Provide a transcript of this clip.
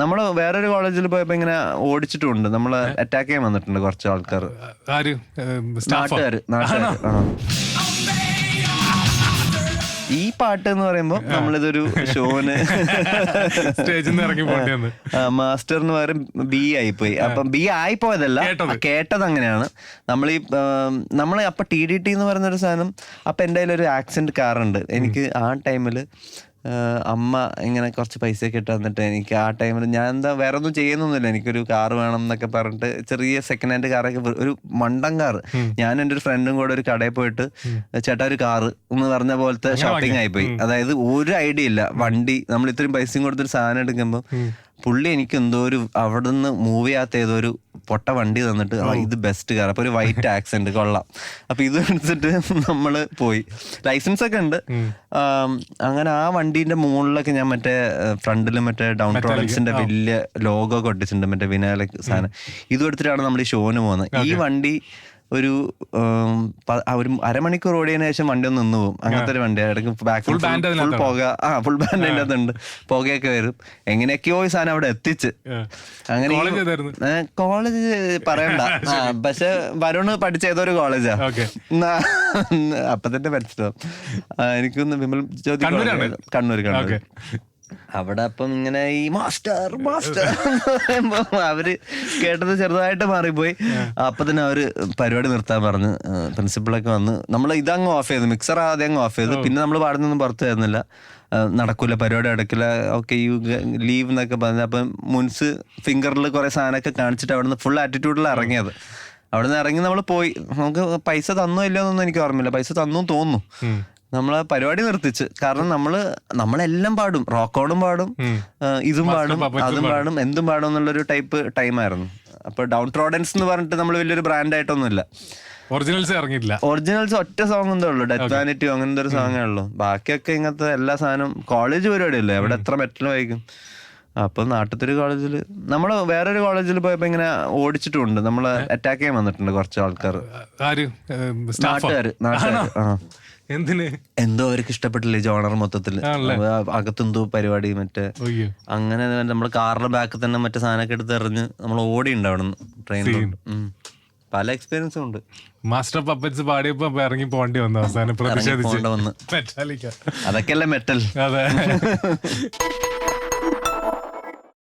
നമ്മൾ വേറൊരു കോളേജിൽ പോയപ്പോ ഇങ്ങനെ ഓടിച്ചിട്ടുണ്ട്. നമ്മൾ അറ്റാക്ക് ചെയ്യാൻ വന്നിട്ടുണ്ട് കുറച്ച് ആൾക്കാർ. ഈ പാട്ട് എന്ന് പറയുമ്പോ നമ്മളിതൊരു ഷോന് സ്റ്റേജിൽ നിന്ന് ഇറങ്ങി മാസ്റ്ററിന് പകരം ബി ആയിപ്പോയി. അപ്പൊ ബി ആയി പോയതല്ല കേട്ടത് അങ്ങനെയാണ്. നമ്മൾ ഈ നമ്മൾ അപ്പൊ ടി ഡി ടി എന്ന് പറയുന്ന ഒരു സാധനം അപ്പൊ എന്റെ കയ്യിൽ ഒരു ആക്സിഡന്റ് കാറുണ്ട് എനിക്ക് ആ ടൈമിൽ അമ്മ ഇങ്ങനെ കുറച്ച് പൈസയൊക്കെ ഇട്ട് തന്നിട്ട് എനിക്ക് ആ ടൈമിൽ ഞാൻ എന്താ വേറെ ഒന്നും ചെയ്യുന്നൊന്നുമില്ല. എനിക്കൊരു കാർ വേണം എന്നൊക്കെ പറഞ്ഞിട്ട് ചെറിയ സെക്കൻഡ് ഹാൻഡ് കാറൊക്കെ ഒരു മണ്ടൻ കാർ. ഞാൻ എന്റെ ഒരു ഫ്രണ്ടും കൂടെ ഒരു കടയിൽ പോയിട്ട് ചേട്ടാ ഒരു കാറ് എന്ന് പറഞ്ഞ പോലത്തെ ഷോപ്പിംഗ് ആയിപ്പോയി. അതായത് ഒരു ഐഡിയ ഇല്ല. വണ്ടി നമ്മൾ ഇത്രയും പൈസയും കൊടുത്തൊരു സാധനം എടുക്കുമ്പോൾ പുള്ളി എനിക്ക് എന്തോ ഒരു അവിടെ നിന്ന് മൂവ് ചെയ്യാത്ത ഏതോ ഒരു പൊട്ട വണ്ടി തന്നിട്ട് ഇത് ബെസ്റ്റ് കാർ അപ്പൊ ഒരു വൈറ്റ് ആക്സെന്റ് കൊള്ളാം. അപ്പൊ ഇത് എടുത്തിട്ട് നമ്മൾ പോയി. ലൈസൻസ് ഒക്കെ ഉണ്ട്. അങ്ങനെ ആ വണ്ടീന്റെ മുകളിലൊക്കെ ഞാൻ മറ്റേ ഫ്രണ്ടിൽ മറ്റേ ഡൗൺ പ്രോഡക്ട്സിന്റെ വലിയ ലോഗോ ഒക്കെ ഒട്ടിച്ചിട്ടുണ്ട്. മറ്റേ വിനായക സാധനം. ഇതും എടുത്തിട്ടാണ് നമ്മൾ ഈ ഷോന് പോകുന്നത്. ഈ വണ്ടി ഒരു ഒരു അരമണിക്കൂർ ഓടിയതിനു ശേഷം വണ്ടി ഒന്ന് നിന്ന് പോകും അങ്ങനത്തെ ഒരു വണ്ടി ഇടയ്ക്ക് ബാക്ക് ഫുൾ? പുക ആ ഫുൾ ബാൻഡ് അതിന്റെ അകത്തുണ്ട് പുകയൊക്കെ വരും. എങ്ങനെയൊക്കെയോ ഈ സാധനം അവിടെ എത്തിച്ച്. അങ്ങനെ കോളേജ് പറയണ്ട. ആ പക്ഷെ വരുണ് പഠിച്ച ഏതൊരു കോളേജാ അപ്പൊ തന്നെ പഠിച്ചോ എനിക്കൊന്ന് വിമൽ ജ്യോതി. കണ്ണൂർ കണ്ണൂർ. അവിടെ അപ്പം ഇങ്ങനെ ഈ മാസ്റ്റർ മാസ്റ്റർ പറയുമ്പോ അവർ കേട്ടത് ചെറുതായിട്ട് മാറിപ്പോയി. അപ്പൊ തന്നെ അവർ പരിപാടി നിർത്താൻ പറഞ്ഞ് പ്രിൻസിപ്പളൊക്കെ വന്ന് നമ്മൾ ഇതങ്ങ് ഓഫ് ചെയ്തു മിക്സർ ആദ്യം അങ്ങ് ഓഫ് ചെയ്തു. പിന്നെ നമ്മൾ പാടുന്നൊന്നും പുറത്തു വരുന്നില്ല. നടക്കൂല പരിപാടി അടക്കില്ല ഓക്കെ യു ലീവ് എന്നൊക്കെ പറഞ്ഞു. അപ്പം മുൻസ് ഫിംഗറിൽ കുറെ സാധനമൊക്കെ കാണിച്ചിട്ട് അവിടുന്ന് ഫുൾ ആറ്റിറ്റ്യൂഡിൽ ഇറങ്ങിയത്. അവിടെ നിന്ന് ഇറങ്ങി നമ്മൾ പോയി. നമുക്ക് പൈസ തന്നോ ഇല്ലയോ എന്നൊന്നും എനിക്ക് ഓർമ്മയില്ല. പൈസ തന്നു തോന്നുന്നു. നമ്മളെ പരിപാടി നിർത്തിച്ച്. കാരണം നമ്മൾ നമ്മളെല്ലാം പാടും. റോക്കോടും പാടും. ഇതും പാടും. അതും പാടും. എന്തും പാടും എന്നുള്ളൊരു ടൈപ്പ് ടൈമായിരുന്നു. അപ്പൊ ഡൗൺ ട്രോഡൻസ് എന്ന് പറഞ്ഞിട്ട് നമ്മൾ വലിയൊരു ബ്രാൻഡ് ആയിട്ടൊന്നുമില്ല ഒറിജിനൽസ് ഇറങ്ങിയിട്ടില്ല. ഒറിജിനൽസ് ഒറ്റ സോങ് എന്തേ ഉള്ളൂ. ഡെത്ത് വാനിറ്റിയോ അങ്ങനത്തെ ഒരു സോങ്ങേ ഉള്ളൂ. ബാക്കിയൊക്കെ ഇങ്ങനത്തെ എല്ലാ സാധനവും കോളേജ് പരിപാടിയല്ലേ? അവിടെ എത്ര മെറ്റൽ വായിക്കും? അപ്പൊ നാട്ടിലത്തെ കോളേജിൽ നമ്മൾ വേറൊരു കോളേജിൽ പോയപ്പോ ഇങ്ങനെ ഓടിച്ചിട്ടുണ്ട്. നമ്മൾ അറ്റാക്ക് ചെയ്യാൻ വന്നിട്ടുണ്ട് കുറച്ച് ആൾക്കാർ. എന്തിന്? എന്തോ അവർക്ക് ഇഷ്ടപ്പെട്ടില്ല ജോണർ മൊത്തത്തിൽ? അകത്തെന്തോ പരിപാടി മറ്റേ. അങ്ങനെ നമ്മുടെ കാറിന്റെ ബാക്കിൽ തന്നെ മറ്റേ സാധനമൊക്കെ എടുത്ത് എറിഞ്ഞ് നമ്മൾ ഓടിയുണ്ട് അവിടെ നിന്ന് ട്രെയിനിലോട്ട് പല എക്സ്പീരിയൻസും ഉണ്ട്. മാസ്റ്റർ പപ്പറ്റ്സ് പാടിയപ്പോ ഇറങ്ങി പോകേണ്ടി വന്നു അവസാനം പ്രതിഷേധിച്ച്. അതൊക്കെയല്ലേ മെറ്റൽ അതെ.